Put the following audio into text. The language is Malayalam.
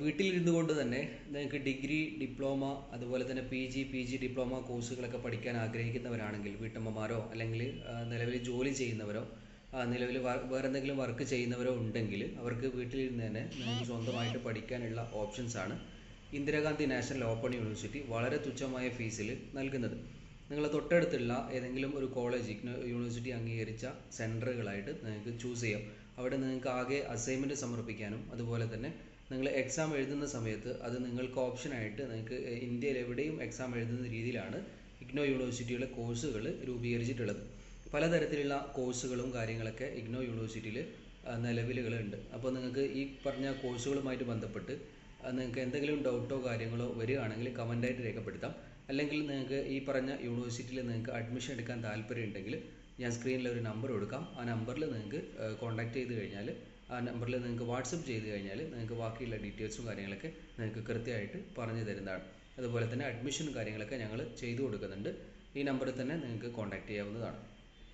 വീട്ടിലിരുന്നു കൊണ്ട് തന്നെ നിങ്ങൾക്ക് ഡിഗ്രി ഡിപ്ലോമ അതുപോലെ തന്നെ P G P G diploma കോഴ്സുകളൊക്കെ പഠിക്കാൻ ആഗ്രഹിക്കുന്നവരാണെങ്കിൽ വീട്ടമ്മമാരോ അല്ലെങ്കിൽ നിലവിൽ ജോലി ചെയ്യുന്നവരോ നിലവിൽ വേറെ എന്തെങ്കിലും വർക്ക് ചെയ്യുന്നവരോ ഉണ്ടെങ്കിൽ അവർക്ക് വീട്ടിലിരുന്ന് തന്നെ നിങ്ങൾക്ക് സ്വന്തമായിട്ട് പഠിക്കാനുള്ള ഓപ്ഷൻസ് ആണ് ഇന്ദിരാഗാന്ധി നാഷണൽ ഓപ്പൺ യൂണിവേഴ്സിറ്റി വളരെ തുച്ഛമായ ഫീസിൽ നൽകുന്നത്. നിങ്ങൾ തൊട്ടടുത്തുള്ള ഏതെങ്കിലും ഒരു കോളേജ് യൂണിവേഴ്സിറ്റി അംഗീകരിച്ച സെന്ററുകളായിട്ട് നിങ്ങൾക്ക് ചൂസ് ചെയ്യാം. അവിടെ നിങ്ങൾക്ക് ആകെ അസൈൻമെന്റ് സമർപ്പിക്കാനും അതുപോലെ തന്നെ നിങ്ങൾ എക്സാം എഴുതുന്ന സമയത്ത് അത് നിങ്ങൾക്ക് ഓപ്ഷനായിട്ട് നിങ്ങൾക്ക് ഇന്ത്യയിൽ എവിടെയും എക്സാം എഴുതുന്ന രീതിയിലാണ് ഇഗ്നോ യൂണിവേഴ്സിറ്റിയിലെ കോഴ്സുകൾ രൂപീകരിച്ചിട്ടുള്ളത്. പലതരത്തിലുള്ള കോഴ്സുകളും കാര്യങ്ങളൊക്കെ ഇഗ്നോ യൂണിവേഴ്സിറ്റിയിൽ നിലവിലുകളുണ്ട്. അപ്പോൾ നിങ്ങൾക്ക് ഈ പറഞ്ഞ കോഴ്സുകളുമായിട്ട് ബന്ധപ്പെട്ട് നിങ്ങൾക്ക് എന്തെങ്കിലും ഡൗട്ടോ കാര്യങ്ങളോ വരികയാണെങ്കിൽ കമന്റായിട്ട് രേഖപ്പെടുത്താം. അല്ലെങ്കിൽ നിങ്ങൾക്ക് ഈ പറഞ്ഞ യൂണിവേഴ്സിറ്റിയിൽ നിങ്ങൾക്ക് അഡ്മിഷൻ എടുക്കാൻ താല്പര്യം ഉണ്ടെങ്കിൽ ഞാൻ സ്ക്രീനിൽ ഒരു നമ്പർ കൊടുക്കാം. ആ നമ്പറിൽ നിങ്ങൾക്ക് കോൺടാക്ട് ചെയ്ത് കഴിഞ്ഞാൽ ആ നമ്പറിൽ നിങ്ങൾക്ക് വാട്സപ്പ് ചെയ്ത് കഴിഞ്ഞാൽ നിങ്ങൾക്ക് ബാക്കിയുള്ള ഡീറ്റെയിൽസും കാര്യങ്ങളൊക്കെ നിങ്ങൾക്ക് കൃത്യമായിട്ട് പറഞ്ഞു തരുന്നതാണ്. അതുപോലെ തന്നെ അഡ്മിഷനും കാര്യങ്ങളൊക്കെ ഞങ്ങൾ ചെയ്തു കൊടുക്കുന്നുണ്ട്. ഈ നമ്പറിൽ തന്നെ നിങ്ങൾക്ക് കോൺടാക്ട് ചെയ്യാവുന്നതാണ്.